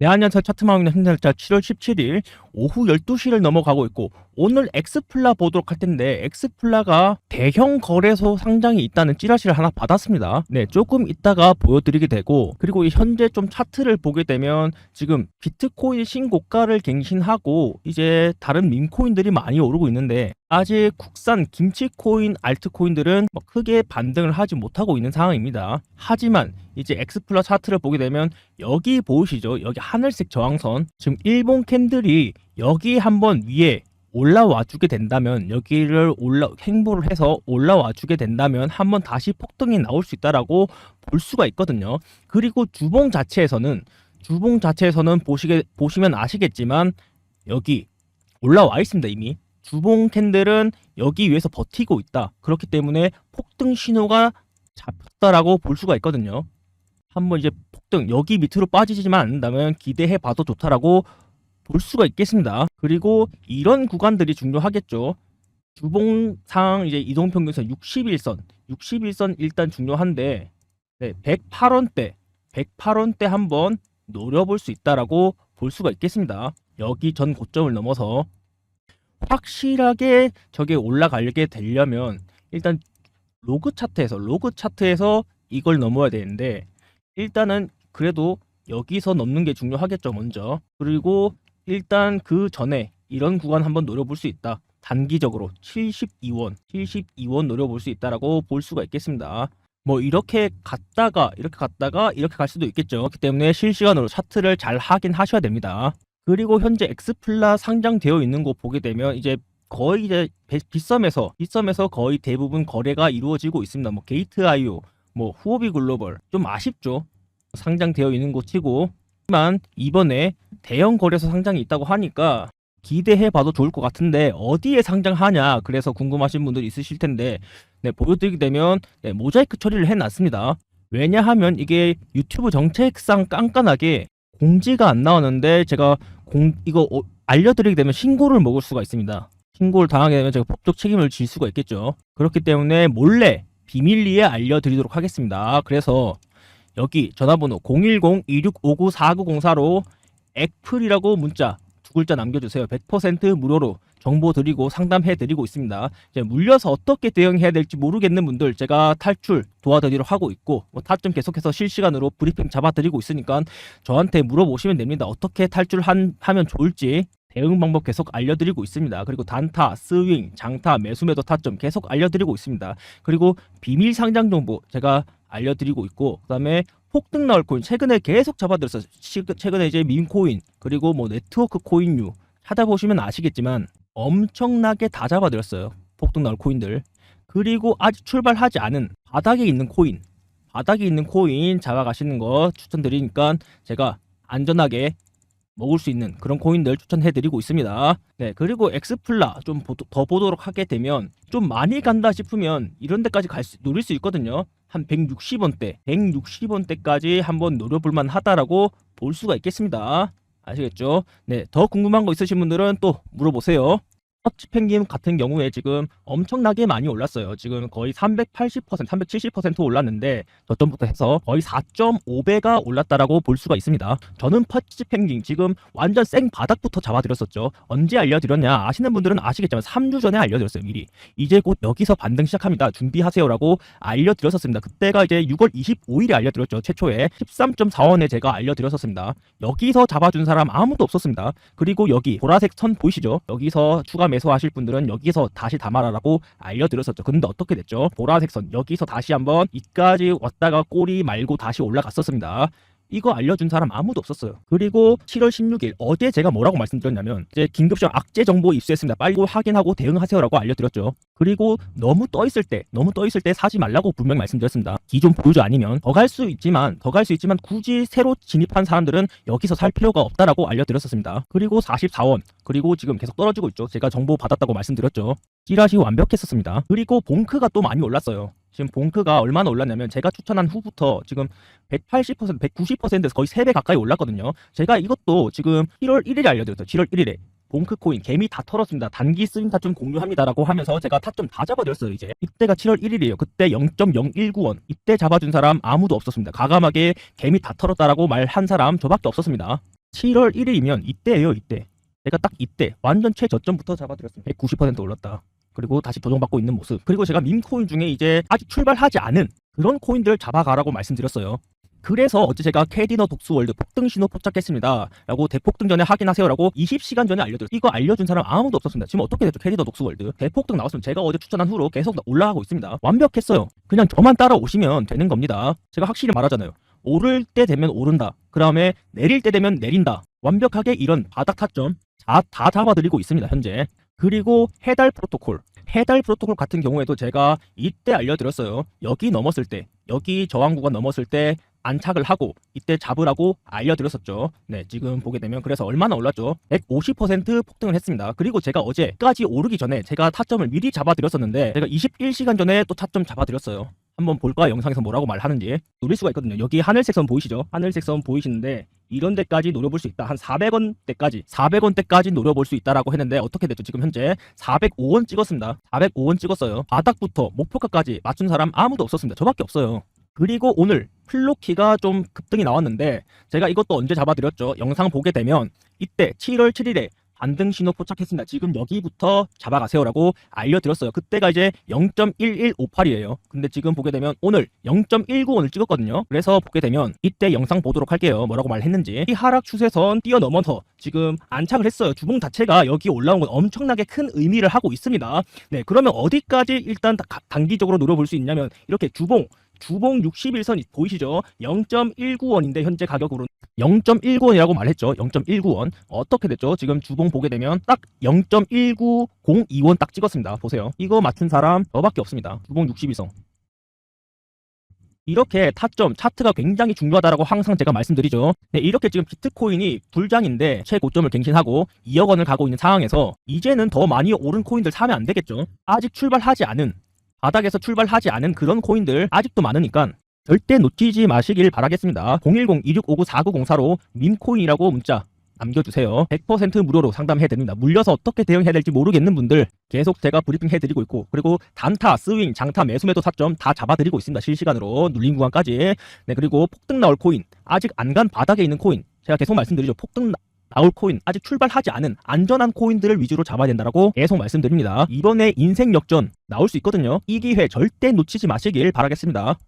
내한연사 차트망이는 현재 날짜 7월 17일 오후 12시를 넘어가고 있고 오늘 엑스플라 보도록 할 텐데 엑스플라가 대형 거래소 상장이 있다는 찌라시를 하나 받았습니다. 네, 조금 이따가 보여드리게 되고 그리고 이 현재 좀 차트를 보게 되면 지금 비트코인 신고가를 갱신하고 이제 다른 밈코인들이 많이 오르고 있는데 아직 국산 김치코인 알트코인들은 뭐 크게 반등을 하지 못하고 있는 상황입니다. 하지만 이제 엑스플라 차트를 보게 되면 여기 보이시죠? 여기 하늘색 저항선 지금 일본 캔들이 여기 한번 위에 올라와 주게 된다면 여기를 올라 행보를 해서 올라와 주게 된다면 한번 다시 폭등이 나올 수 있다라고 볼 수가 있거든요. 그리고 주봉 자체에서는 주봉 자체에서는 보시게 보시면 아시겠지만 여기 올라와 있습니다 이미 주봉 캔들은 여기 위에서 버티고 있다. 그렇기 때문에 폭등 신호가 잡혔다라고 볼 수가 있거든요. 한번 이제 폭등 여기 밑으로 빠지지만 않는다면 기대해 봐도 좋다라고 볼 수가 있겠습니다. 그리고 이런 구간들이 중요하겠죠. 주봉상 이제 이동평균선 61선, 61선 일단 중요한데 네, 108원대, 108원대 한번 노려볼 수 있다라고 볼 수가 있겠습니다. 여기 전 고점을 넘어서 확실하게 저게 올라가게 되려면 일단 로그 차트에서 로그 차트에서 이걸 넘어야 되는데 일단은 그래도 여기서 넘는 게 중요하겠죠 먼저 그리고 일단 그 전에 이런 구간 한번 노려볼 수 있다. 단기적으로 72원 72원 노려볼 수 있다라고 볼 수가 있겠습니다. 뭐 이렇게 갔다가 이렇게 갔다가 이렇게 갈 수도 있겠죠. 그렇기 때문에 실시간으로 차트를 잘 확인하셔야 됩니다. 그리고 현재 엑스플라 상장되어 있는 거 보게 되면 이제 거의 이제 배- 빗썸에서 빗썸에서 거의 대부분 거래가 이루어지고 있습니다. 뭐 게이트 아이오, 뭐 후오비 글로벌 좀 아쉽죠. 상장되어 있는 곳 치고. 하지만 이번에 대형 거래소 상장이 있다고 하니까 기대해 봐도 좋을 것 같은데 어디에 상장하냐 그래서 궁금하신 분들 있으실 텐데 네, 보여드리게 되면 네, 모자이크 처리를 해놨습니다. 왜냐하면 이게 유튜브 정책상 깐깐하게 공지가 안 나오는데 제가 공 이거 어- 알려드리게 되면 신고를 먹을 수가 있습니다. 신고를 당하게 되면 제가 법적 책임을 질 수가 있겠죠. 그렇기 때문에 몰래 비밀리에 알려드리도록 하겠습니다. 그래서 여기 전화번호 010-2659-4904로 액플이라고 문자 두 글자 남겨주세요. 100% 무료로 정보 드리고 상담해 드리고 있습니다. 이제 물려서 어떻게 대응해야 될지 모르겠는 분들 제가 탈출 도와드리도록 하고 있고 뭐 타점 계속해서 실시간으로 브리핑 잡아 드리고 있으니까 저한테 물어보시면 됩니다. 어떻게 탈출하면 좋을지 대응 방법 계속 알려드리고 있습니다. 그리고 단타, 스윙, 장타, 매수 매도 타점 계속 알려드리고 있습니다. 그리고 비밀 상장 정보 제가 알려드리고 있고 그다음에 폭등 나올 코인 최근에 계속 잡아들었어요. 시- 최근에 이제 민코인 그리고 뭐 네트워크 코인류 찾아보시면 아시겠지만 엄청나게 다 잡아들었어요. 폭등 나올 코인들. 그리고 아직 출발하지 않은 바닥에 있는 코인 바닥에 있는 코인 잡아가시는 거 추천드리니까 제가 안전하게 먹을 수 있는 그런 코인들 추천해드리고 있습니다. 네, 그리고 엑스플라 좀 더 보도록 하게 되면 좀 많이 간다 싶으면 이런 데까지 갈 수, 노릴 수 있거든요. 한 160원대, 160원대까지 한번 노려볼만 하다라고 볼 수가 있겠습니다. 아시겠죠? 네, 더 궁금한 거 있으신 분들은 또 물어보세요. 섭지 펭귄 같은 경우에 지금 엄청나게 많이 올랐어요. 지금 거의 380%, 370% 올랐는데 저점부터 해서 거의 4.5배가 올랐다라고 볼 수가 있습니다. 저는 퍼치 펭귄 지금 완전 생 바닥부터 잡아드렸었죠. 언제 알려드렸냐? 아시는 분들은 아시겠지만 3주 전에 알려드렸어요. 미리. 이제 곧 여기서 반등 시작합니다. 준비하세요라고 알려드렸었습니다. 그때가 이제 6월 25일에 알려드렸죠. 최초에 13.4원에 제가 알려드렸었습니다. 여기서 잡아준 사람 아무도 없었습니다. 그리고 여기 보라색 선 보이시죠? 여기서 추가 매수하실 분들은 여기서 다시 담아라라고 알려드렸었죠. 근데 어떻게 됐죠? 보라색 선 여기서 다시 한번 이까지 왔다가 꼬리 말고 다시 올라갔었습니다. 이거 알려준 사람 아무도 없었어요. 그리고 7월 16일 어제 제가 뭐라고 말씀드렸냐면 이제 긴급시험 악재 정보 입수했습니다. 빨리 확인하고 대응하세요라고 알려드렸죠. 그리고 너무 떠 있을 때 너무 떠 있을 때 사지 말라고 분명히 말씀드렸습니다. 기존 보유자 아니면 더 갈 수 있지만 더 갈 수 있지만 굳이 새로 진입한 사람들은 여기서 살 필요가 없다라고 알려드렸었습니다. 그리고 44원 그리고 지금 계속 떨어지고 있죠. 제가 정보 받았다고 말씀드렸죠. 찌라시 완벽했었습니다. 그리고 봉크가 또 많이 올랐어요. 지금 봉크가 얼마나 올랐냐면 제가 추천한 후부터 지금 180%, 190%에서 거의 3배 가까이 올랐거든요. 제가 이것도 지금 1월 1일에 알려드렸어요. 7월 1일에. 봉크 코인 개미 다 털었습니다. 단기 스윙 타점 공유합니다라고 하면서 제가 타점 다 잡아드렸어요. 이제 이때가 7월 1일이에요. 그때 0.019원 이때 잡아준 사람 아무도 없었습니다. 가감하게 개미 다 털었다라고 말한 사람 저밖에 없었습니다. 7월 1일이면 이때예요, 이때. 제가 딱 이때 완전 최저점부터 잡아드렸습니다. 190% 올랐다. 그리고 다시 조정받고 있는 모습. 그리고 제가 밈코인 중에 이제 아직 출발하지 않은 그런 코인들 잡아가라고 말씀드렸어요. 그래서 어제 제가 캐디너 독수월드 폭등 신호 포착했습니다. 라고 대폭등 전에 확인하세요 라고 20시간 전에 알려드렸어요. 이거 알려준 사람 아무도 없었습니다. 지금 어떻게 됐죠? 캐디너 독수월드. 대폭등 나왔으면 제가 어제 추천한 후로 계속 올라가고 있습니다. 완벽했어요. 그냥 저만 따라오시면 되는 겁니다. 제가 확실히 말하잖아요. 오를 때 되면 오른다. 그 다음에 내릴 때 되면 내린다. 완벽하게 이런 바닥 타점 다, 다 잡아드리고 있습니다. 현재. 그리고 해달 프로토콜. 해달 프로토콜 같은 경우에도 제가 이때 알려드렸어요. 여기 넘었을 때, 여기 저항 구간 넘었을 때 안착을 하고 이때 잡으라고 알려드렸었죠. 네, 지금 보게 되면 그래서 얼마나 올랐죠? 150% 폭등을 했습니다. 그리고 제가 어제까지 오르기 전에 제가 타점을 미리 잡아드렸었는데 제가 21시간 전에 또 타점 잡아드렸어요. 한번 볼까 영상에서 뭐라고 말하는지 누릴 수가 있거든요. 여기 하늘색 선 보이시죠? 하늘색 선 보이시는데 이런 데까지 노려볼 수 있다. 한 400원 대까지 400원 대까지 노려볼 수 있다라고 했는데 어떻게 됐죠? 지금 현재 405원 찍었습니다. 405원 찍었어요. 바닥부터 목표가까지 맞춘 사람 아무도 없었습니다. 저밖에 없어요. 그리고 오늘 플로키가 좀 급등이 나왔는데 제가 이것도 언제 잡아드렸죠? 영상 보게 되면 이때 7월 7일에 반등 신호 포착했습니다. 지금 여기부터 잡아가세요라고 알려드렸어요. 그때가 이제 0.1158이에요. 근데 지금 보게 되면 오늘 0.195를 찍었거든요. 그래서 보게 되면 이때 영상 보도록 할게요. 뭐라고 말했는지. 이 하락 추세선 뛰어넘어서 지금 안착을 했어요. 주봉 자체가 여기 올라온 건 엄청나게 큰 의미를 하고 있습니다. 네, 그러면 어디까지 일단 다- 단기적으로 노려볼 수 있냐면 이렇게 주봉 주봉 61선 보이시죠? 0.19원인데 현재 가격으로 0.19원이라고 말했죠. 0.19원. 어떻게 됐죠? 지금 주봉 보게 되면 딱 0.1902원 딱 찍었습니다. 보세요. 이거 맞춘 사람 저밖에 없습니다. 주봉 62선. 이렇게 타점 차트가 굉장히 중요하다라고 항상 제가 말씀드리죠. 네, 이렇게 지금 비트코인이 불장인데 최고점을 갱신하고 2억 원을 가고 있는 상황에서 이제는 더 많이 오른 코인들 사면 안 되겠죠. 아직 출발하지 않은 바닥에서 출발하지 않은 그런 코인들 아직도 많으니까 절대 놓치지 마시길 바라겠습니다. 010-2659-4904로 민코인이라고 문자 남겨주세요. 100% 무료로 상담해드립니다. 물려서 어떻게 대응해야 될지 모르겠는 분들 계속 제가 브리핑 해드리고 있고 그리고 단타, 스윙, 장타, 매수 매도 타점 다 잡아드리고 있습니다. 실시간으로 눌린 구간까지. 네 그리고 폭등 나올 코인 아직 안 간 바닥에 있는 코인 제가 계속 말씀드리죠. 폭등 나- 나올 코인 아직 출발하지 않은 안전한 코인들을 위주로 잡아야 된다라고 계속 말씀드립니다. 이번에 인생 역전 나올 수 있거든요. 이 기회 절대 놓치지 마시길 바라겠습니다.